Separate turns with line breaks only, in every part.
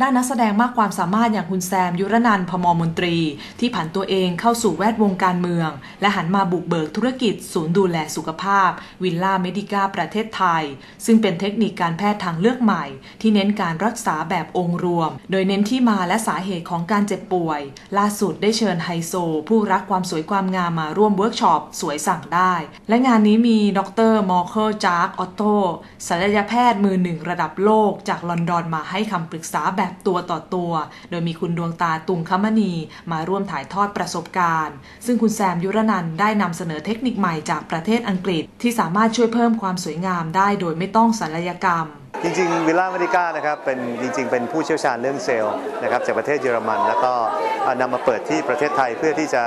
ด้านนักแสดงมากความสามารถอย่างคุณแซม ยุรนันพมรมนตรี ที่ผันตัวเองเข้าสู่แวดวงการเมือง และหันมาบุกเบิกธุรกิจ ศูนย์ดูแลสุขภาพ วิลล่าเมดิก้าประเทศไทย ซึ่งเป็นเทคนิคการแพทย์ทางเลือกใหม่ ที่เน้นการรักษาแบบองค์รวม โดยเน้นที่มาและสาเหตุของการเจ็บป่วย ล่าสุดได้เชิญไฮโซ ผู้รักความสวยความงามมาร่วมเวิร์กช็อปสวยสั่งได้ และงานนี้มีดรมอร์เคิลจาร์กออตโตศัลยแพทย์มือหนึ่งระดับโลกจากลอนดอนมาให้คำปรึกษาแบบตัวต่อตัว โดยมีคุณดวงตาตุงคมณีมาร่วมถ่ายทอดประสบการณ์ ซึ่งคุณแซมยุรนันได้นำเสนอเทคนิคใหม่จากประเทศอังกฤษ ที่สามารถช่วยเพิ่มความสวยงามได้โดยไม่ต้องศัลยกรรม
จริงๆวิลล่าเมดิก้านะครับเป็นจริงๆ เป็นผู้เชี่ยวชาญเรื่องเซลล์นะครับจากประเทศเยอรมัน แล้วก็นำมาเปิดที่ประเทศไทยเพื่อที่จะ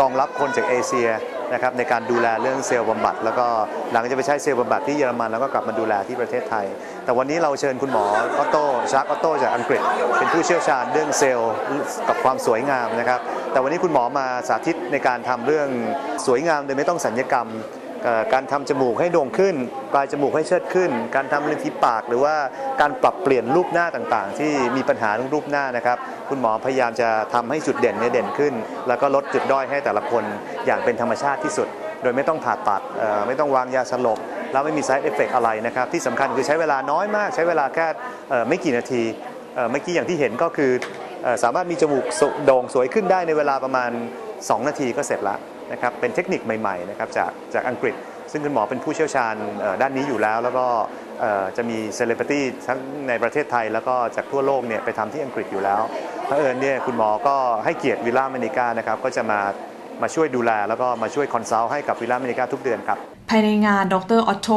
รองรับคนจากเอเชีย นะครับในการดูแลเรื่องเซลล์บำบัด แล้วก็หลังจะไปใช้เซลล์บำบัดที่เยอรมันแล้วก็กลับมาดูแลที่ประเทศไทย แต่วันนี้เราเชิญคุณหมอออโต้ชาร์กออโต้จากอังกฤษ เป็นผู้เชี่ยวชาญเรื่องเซลล์กับความสวยงามนะครับแต่วันนี้คุณหมอมาสาธิตในการทำเรื่องสวยงามโดยไม่ต้องสัญญกรรม การทำจมูกให้โด่งขึ้น ปลายจมูกให้เชิดขึ้น การทำริมฝีปาก หรือว่าการปรับเปลี่ยนรูปหน้าต่างๆ ที่มีปัญหาเรื่องรูปหน้านะครับ คุณหมอพยายามจะทำให้จุดเด่นเนี่ยเด่นขึ้น แล้วก็ลดจุดด้อยให้แต่ละคนอย่างเป็นธรรมชาติที่สุด โดยไม่ต้องผ่าตัดไม่ต้องวางยาสลบแล้วไม่มี side effect อะไรนะครับ ที่สำคัญคือใช้เวลาน้อยมาก ใช้เวลาแค่ไม่กี่นาทีเมื่อกี้อย่างที่เห็นก็คือสามารถมีจมูกโด่งสวยขึ้นได้ในเวลาประมาณ 2 นาทีก็เสร็จแล้ว นะครับเป็นเทคนิคใหม่ๆนะครับจากจากอังกฤษ ซึ่งคุณหมอเป็นผู้เชี่ยวชาญด้านนี้อยู่แล้ว แล้วก็จะมีเซเลบริตี้ทั้งในประเทศไทย แล้วก็จากทั่วโลกเนี่ยไปทำที่อังกฤษอยู่แล้วเพราะเอิญเนี่ยคุณหมอก็ให้เกียรติวิลล่าเมนิกานะครับก็จะมา มาช่วยดูแล แล้วก็มาช่วยคอนซัลท์ให้กับวิลล่าเมนิกาทุกเดือนครับ
ภายในงานดรออโต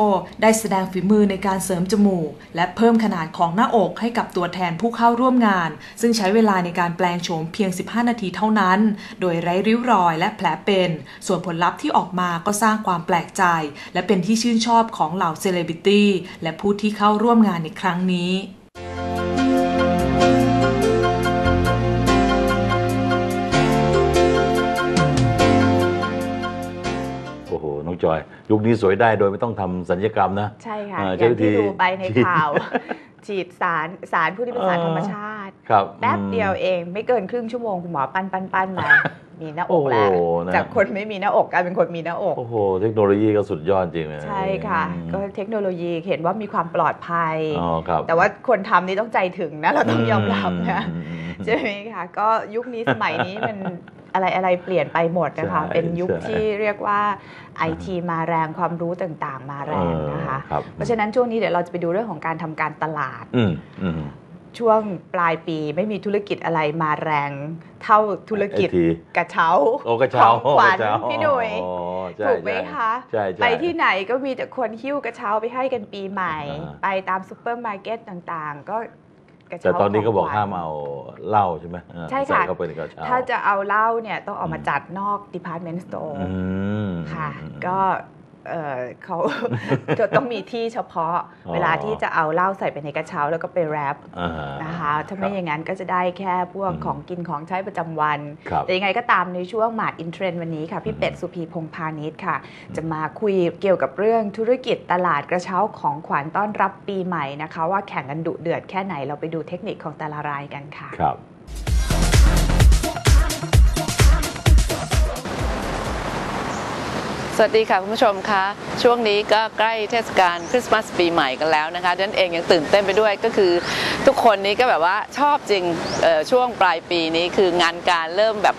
ได้แสดงฝีมือในการเสริมจมูก และเพิ่มขนาดของหน้าอกให้กับตัวแทนผู้เข้าร่วมงาน ซึ่งใช้เวลาในการแปลงโฉมเพียง 15 นาทีเท่านั้น โดยไร้ริ้วรอยและแผลเป็น ส่วนผลลัพธ์ที่ออกมาก็สร้างความแปลกใจ และเป็นที่ชื่นชอบของเหล่าเซเลบริตี้และผู้ที่เข้าร่วมงานในครั้งนี้
โอ้โห น้องจอย ยุคนี้สวยได้โดยไม่ต้องทำสัญญกรรมนะ
ใช่ค่ะ
อ่า
อ
ใช้
ย่าง
วิธี
ที่ดูไปในข่าว ฉีดสารสารผู้ที่เป็นสารธรรมชาติ
ครับ
แป๊บ
อืม
เดียวเองไม่เกินครึ่งชั่วโมงคุณหมอปั้นปั้นปั้นมามีหน้าอก
โอ้
แล้ว
โหนะ
จากคนไม่มีหน้าอกกลายเป็นคนมีหน้าอก
โอ้โหเทคโนโลยีก็สุดยอดจริงเลย
ใช่ค่ะ
อืม
ก็เทคโนโลยีเห็นว่ามีความปลอดภัย
อ๋อครับ
แต่ว่าคนทำนี่ต้องใจถึงนะเราต้องยอมรับนะ
อืมอืม
ใช่ไหมคะก็ยุคนี้สมัยนี้มัน อะไรอะไรเปลี่ยนไปหมดนะคะ
ใช่
เป็นยุค
ใช่
ที่เรียกว่าไอทีมาแรงความรู้ต่างๆ มาแรงนะคะ
เออครับ
เพราะฉะนั้นช่วงนี้เดี๋ยวเราจะไปดูเรื่องของการทำการตลาด
อืมอืม
ช่วงปลายปีไม่มีธุรกิจอะไรมาแรงเท่าธุรกิจ
ไอที
กระเช้า
โอ้กระเช้า
ของขวัญ
กระเช้า
พี่หนุ่ย
อ๋อใช่
ถูกไหม
ใช่
คะ
ใช่ใช่
ไปที่ไหนก็มีแต่คนหิ้วกระเช้าไปให้กันปีใหม่
อ่า
ไปตามซูเปอร์มาร์เก็ตต่างๆ ก็ กระ
แต่
เช้า
ตอนนี้ก็บอก
ขงขวัญ
ห้ามเอาเหล้าใช่ไหมอ่า
ใช่ค่ะ
ใส่เข้าไปในกระเช้า
ถ้าจะเอาเหล้าเนี่ยต้องออกมาจัดนอก department store
อืม
ค่ะ
อืม
ก็ เอ่อเขาจะต้องมีที่เฉพาะ
อ๋อ
เวลาที่จะเอาเหล้าใส่ไปในกระเช้าแล้วก็ไปแรป
อ่า
นะคะถ้าไม่อย่างนั้นก็จะได้แค่พวก
อืม
ของกินของใช้ประจำวัน
ครับ
แต่ยังไงก็ตามในช่วงมาดอินเทรนด์วันนี้ค่ะ พี่เป็ดสุพีพงษ์พาณิชย์ค่ะ จะมาคุยเกี่ยวกับเรื่องธุรกิจตลาดกระเช้าของขวัญต้อนรับปีใหม่นะคะ ว่าแข่งกันดุเดือดแค่ไหนเราไปดูเทคนิคของแต่ละรายกันค่ะ
ครับ
วัสดีค่ะคุณผู้ชมคะช่วงนี้ก็ใกล้เทศกาลคริสต์มาสปีใหม่กันแล้วนะคะดังนั้นเองยังตื่นเต้นไปด้วยก็คือ ทุกคนนี้ก็แบบว่าชอบจริงช่วงปลายปีนี้คืองานการเริ่มแบบ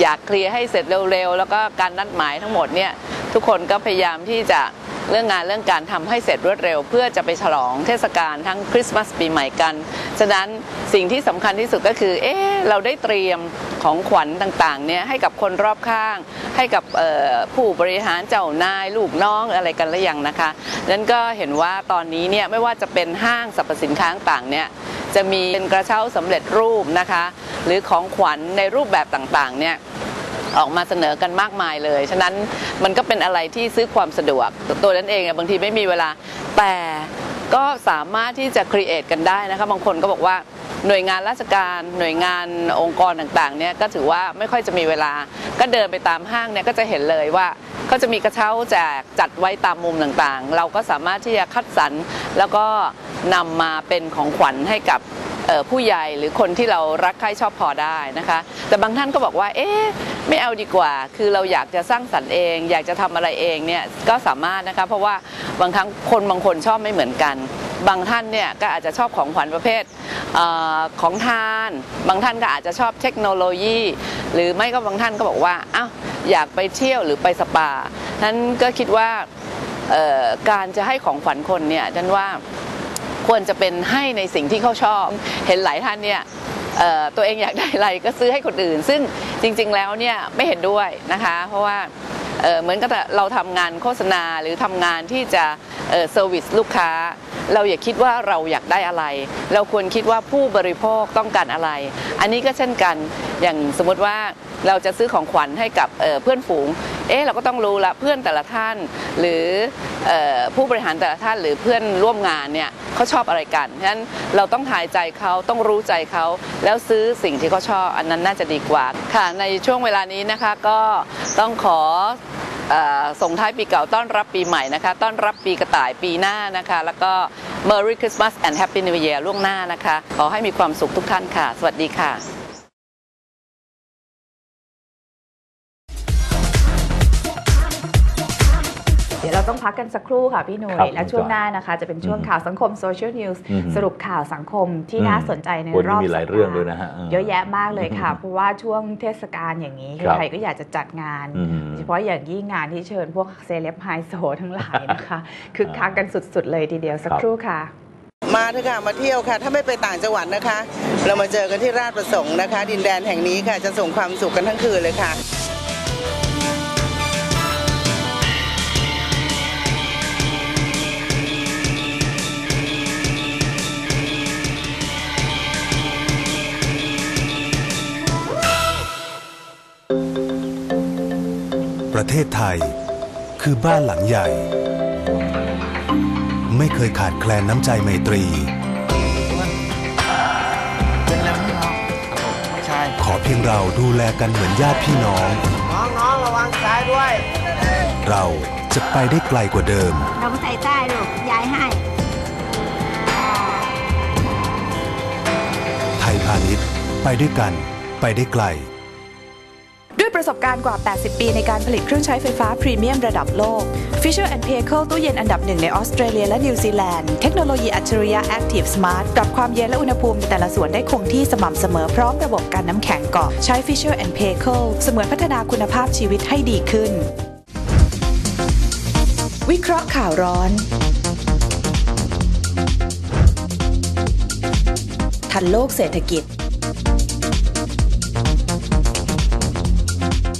อยากเคลียร์ให้เสร็จเร็วๆ แล้วก็การนัดหมายทั้งหมดเนี่ยทุกคนก็พยายามที่จะ เรื่องงานเรื่องการทำให้เสร็จรวดเร็ว เพื่อจะไปฉลองเทศกาลทั้งคริสต์มาสปีใหม่กัน ฉะนั้นสิ่งที่สำคัญที่สุดก็คือเอ๊เราได้เตรียมของขวัญต่างๆเนี่ยให้กับคนรอบข้าง ให้กับผู้บริหารเจ้านายลูกน้องอะไรกันหรือยังนะคะนั้นก็เห็นว่าตอนนี้เนี่ยไม่ว่าจะเป็นห้างสรรพสินค้าต่างๆเนี่ยจะมีเป็นกระเช้าสำเร็จรูปนะคะ หรือของขวัญในรูปแบบต่างๆเนี่ย ออกมาเสนอกันมากมายเลย ฉะนั้นมันก็เป็นอะไรที่ซื้อความสะดวก ตัวนั้นเองอะบางทีไม่มีเวลา แต่ก็สามารถที่จะครีเอทกันได้นะคะบางคนก็บอกว่าหน่วยงานราชการ หน่วยงานองค์กรต่างๆเนี่ยก็ถือว่าไม่ค่อยจะมีเวลา ก็เดินไปตามห้างเนี่ยก็จะเห็นเลยว่าเขาจะมีกระเช้าแจกจัดไว้ตามมุมต่างๆ เราก็สามารถที่จะคัดสรรแล้วก็นำมาเป็นของขวัญให้กับ ผู้ใหญ่หรือคนที่เรารักใคร่ชอบพอได้นะคะ แต่บางท่านก็บอกว่า เอ๊ะไม่เอาดีกว่า คือเราอยากจะสร้างสรรค์เอง อยากจะทำอะไรเองเนี่ยก็สามารถนะคะ เพราะว่าบางครั้งคนบางคนชอบไม่เหมือนกัน บางท่านเนี่ยก็อาจจะชอบของขวัญประเภทเออของทาน บางท่านก็อาจจะชอบเทคโนโลยี หรือไม่ก็บางท่านก็บอกว่าอ้าวอยากไปเที่ยวหรือไปสปานั้นก็คิดว่าการจะให้ของขวัญคนเนี่ยฉันว่า ควรจะเป็นให้ในสิ่งที่เขาชอบ เห็นหลายท่านเนี่ยตัวเองอยากได้อะไรก็ซื้อให้คนอื่น ซึ่งจริง ๆ แล้วเนี่ยไม่เห็นด้วยนะคะ เพราะว่าเเหมือนกับเราทำงานโฆษณาหรือทำงานที่จะเซอร์วิสลูกค้า เราอย่าคิดว่าเราอยากได้อะไร เราควรคิดว่าผู้บริโภคต้องการอะไร อันนี้ก็เช่นกันอย่างสมมติว่าเราจะซื้อของขวัญให้กับเเพื่อนฝูง เอ๊ะเราก็ต้องรู้ละเพื่อนแต่ละท่าน หรือออผู้บริหารแต่ละท่านหรือเพื่อนร่วมงานเนี่ยเขาชอบอะไรกันฉะนั้นเราต้องทายใจเขาต้องรู้ใจเขาแล้วซื้อสิ่งที่เขาชอบ อันนั้นน่าจะดีกว่าค่ะในช่วงเวลานี้นะคะก็ต้องขอเอ่อส่งท้ายปีเก่าต้อนรับปีใหม่นะคะ ต้อนรับปีกระต่ายปีหน้านะคะ แล้วก็ Merry Christmas and Happy New Year ล่วงหน้านะคะ ขอให้มีความสุขทุกท่านค่ะ สวัสดีค่ะ
เดี๋ยวเราต้องพักกันสักครู่ค่ะพี่หนุ่ย
ครับ
และช่วงหน้านะคะ จะเป็นช่วง
อืม
ข่าวสังคมโซเชียลนิวส์
อืม
สรุปข่าวสังคมที่
อืม
น่าสนใจใน
โอ้ย
รอบ
มีหลาย
สัปด
เรื่องด้วยนะฮะเออ
เยอะแยะมากเลยค่ะ
อืม
เพราะว่าช่วงเทศกาลอย่างนี้
ครับ
ใครก็อยากจะจัดงาน
อืม
โดยเฉพาะอย่างยิ่งงานที่เชิญพวกเซเลบไฮโซทั้งหลายนะคะคือคักกันสุดๆเลยทีเดียวสัก
ครับ
ครู่ค่ะ
มาเถอะค่ะมาเที่ยวค่ะ ถ้าไม่ไปต่างจังหวัดนะคะ เรามาเจอกันที่ราชประสงค์นะคะ ดินแดนแห่งนี้ค่ะจะส่งความสุขกันทั้งคืนเลยค่ะ
ประเทศไทย คือบ้านหลังใหญ่ ไม่เคยขาดแคลนน้ำใจไมตรีขอเพียงเราดูแลกันเหมือนญาติพี่น้อง
น้องๆระวังซ้ายด้วย
เราจะไปได้ไกลกว่าเดิม
เราใส่ใต้ลูกยายให้
ไทยพาณิชย์ไปด้วยกัน ไปได้ไกล
ด้วย ประสบการณ์กว่า 80 ปีในการผลิตเครื่องใช้ไฟฟ้าพรีเมียมระดับโลก Fisher p a y c e ตู้เย็นอันดับหนึ่งในออสเตรเลียและนิวซีแลนด์ เทคโนโลยีอัจฉริยะ Active Smart ปรับความเย็นและอุณหภูมิในแต่ละส่วนได้คงที่สม่ำเสมอพร้อมระบบการน้ำแข็งเกาะใช้ Fisher p a y c e เสมือนพัฒนาคุณภาพชีวิตให้ดีขึ้น วิเคราะห์ข่าวร้อน ทันโลกเศรษฐกิจ